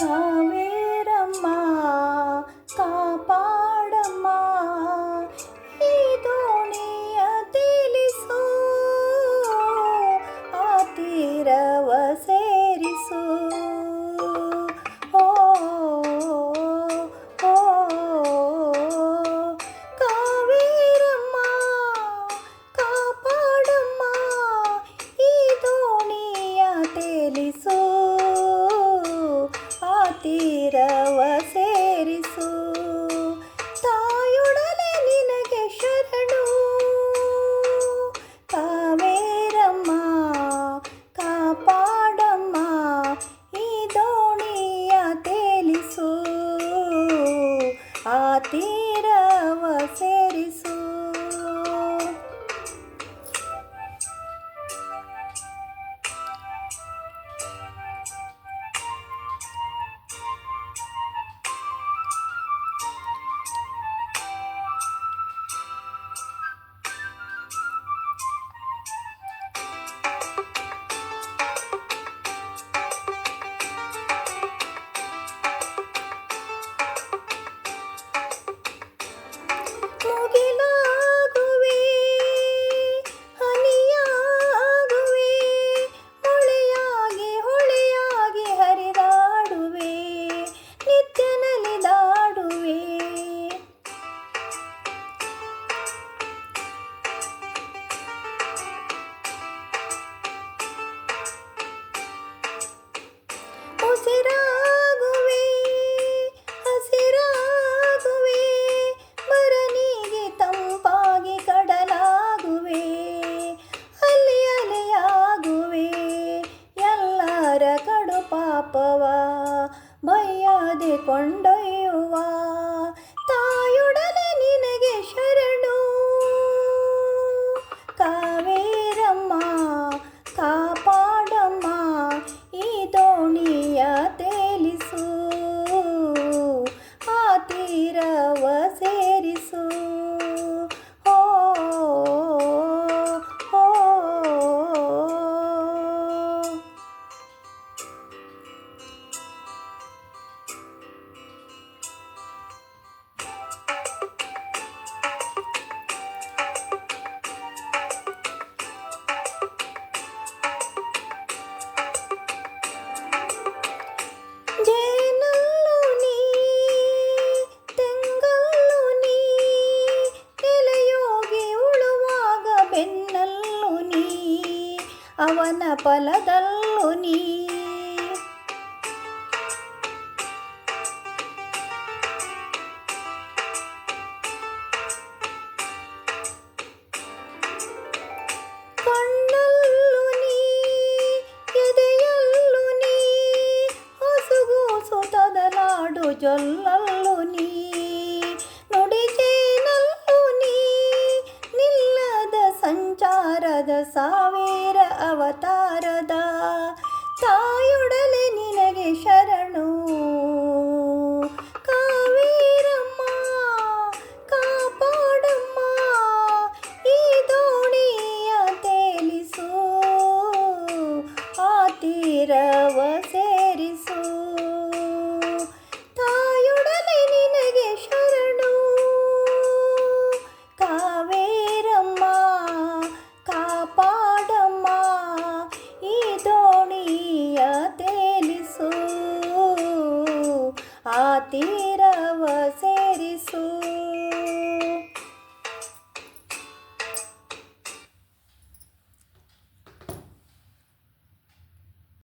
కావేరమ్మా ತೀರವ ಸೇರಿಸು. ತಾಯೊಡನೆ ನಿನಗೆ ಶರಣು. ಕಾವೇರಮ್ಮ ಕಾಪಾಡಮ್ಮ ಈ ದೋಣಿಯ ತೇಲಿಸು. ಆ ತೀರವ ಸೇರಿಸು. ಪಾಪವ ಮೈಯಾದೆ ಕೊಂಡೊಯ್ಯುವ. ತಾಯೊಡನೆ ನಿನಗೆ ಶರಣು. ಕಾವೇರಮ್ಮ ಕಾಪಾಡಮ್ಮ ಈ ದೋಣಿಯ ಅವನ ಫಲದಲ್ಲು ನೀ ಕಣ್ಣಲ್ಲು ನೀ ಎದೆಯಲ್ಲು ನೀ ಹೊಸುಗೂಸು ತೊದಲಾಡು ಜೊಲ್ಲಲ್ಲು ನೀ ನುಡಿಜೇನಲ್ಲು ನೀ ನಿಲ್ಲದ ಸಂಚಾರದ ಸಾವಿರ ಅವತಾರದ ತಾಯೊಡಲೆ kapatid.